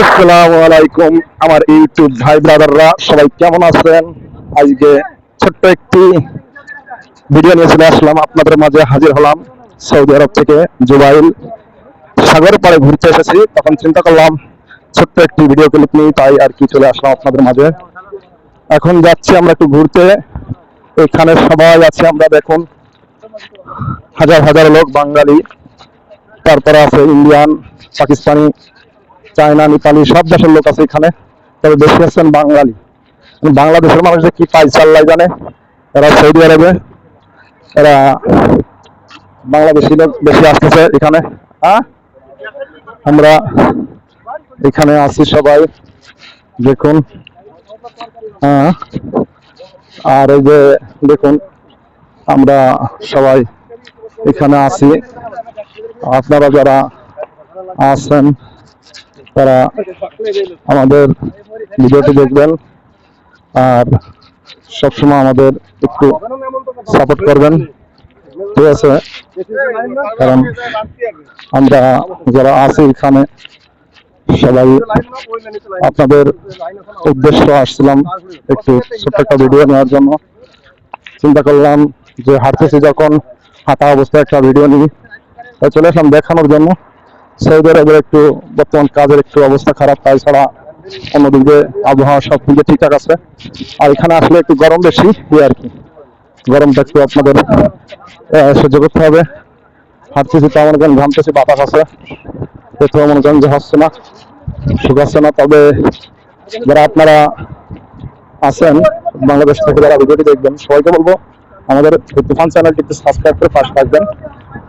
আসসালামু আলাইকুম, আমার ইউটিউব ভাই ব্রাদাররা, সবাই কেমন আছেন? আজকে ছোট্ট একটি ভিডিও নিয়ে চলে আসলাম। আপনাদের মাঝে হাজির হলাম সৌদি আরব থেকে জুবাইল সাগর পাড়ে ঘুরতে এসেছি। তখন চিন্তা করলাম, ছোট্ট একটি ভিডিও ক্লিপ নিয়ে তাই আর কি চলে আসলাম আপনাদের মাঝে। এখন যাচ্ছি আমরা একটু ঘুরতে। এখানে সবাই আছে, আমরা দেখুন, হাজার হাজার লোক, বাঙালি, তারপরে আছে ইন্ডিয়ান পাকিস্তানি চায়না, নেপালি, সব দেশের লোক আছে এখানে। তবে বেশি আছেন বাঙালি। বাংলাদেশের মানুষ কি পাই চাল্লাই জানে, এরা সৌদি আরবে এরা বাংলাদেশি লোক বেশি আসতেছে এখানে। হ্যাঁ আমরা এখানে আছি সবাই, দেখুন। হ্যাঁ আর এই যে, দেখুন, আমরা সবাই এখানে আছি। আপনারা যারা আছেন তারা আমাদের ভিডিওটি দেখবেন আর সবসময় আমাদের একটু সাপোর্ট করবেন। ঠিক আছে? কারণ আমরা যারা আছি এখানে, সবাই আপনাদের উদ্দেশ্য আসছিলাম একটু ছোট্ট একটা ভিডিও নেওয়ার জন্য। চিন্তা করলাম যে হাঁটতেছি যখন হাঁটা অবস্থায় একটা ভিডিও নিই। চলে আসলাম দেখানোর জন্য। সৌদি আরবের একটু বর্তমান কাজের একটু অবস্থা খারাপ, তাই ছাড়া অন্যদিকে আবহাওয়া সব দিকে ঠিকঠাক আছে। আর এখানে আসলে একটু গরম বেশি আর কি। গরমটা একটু আপনাদের সহ্য করতে হবে। হাঁটতেছি তো মনে করেন ঘামতেছি বাতাস আছে। কোথাও মনে করেন যে হচ্ছে না শুকাচ্ছে না, তবে যারা আপনারা আছেন, বাংলাদেশ থেকে যারা ভিডিওটি দেখবেন, সবাইকে বলব, আমাদের তুফান চ্যানেলটি একটু সাবস্ক্রাইব করে পাশে থাকবেন।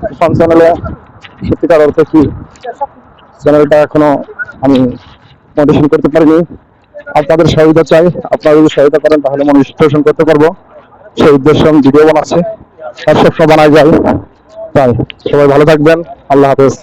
তুফান চ্যানেলে সত্যিকার অর্থে কি চ্যানেলটা এখনও আমি মডিশন করতে পারিনি। আপনাদের সহায়তা চাই। আপনারা যদি সহায়তা করেন, তাহলে মনিটাইজেশন করতে পারব। সেই উদ্দেশ্যে আমি ভিডিও বানাচ্ছি। আর সবসময় বানায় যাই। তাই, সবাই ভালো থাকবেন। আল্লাহ হাফেজ।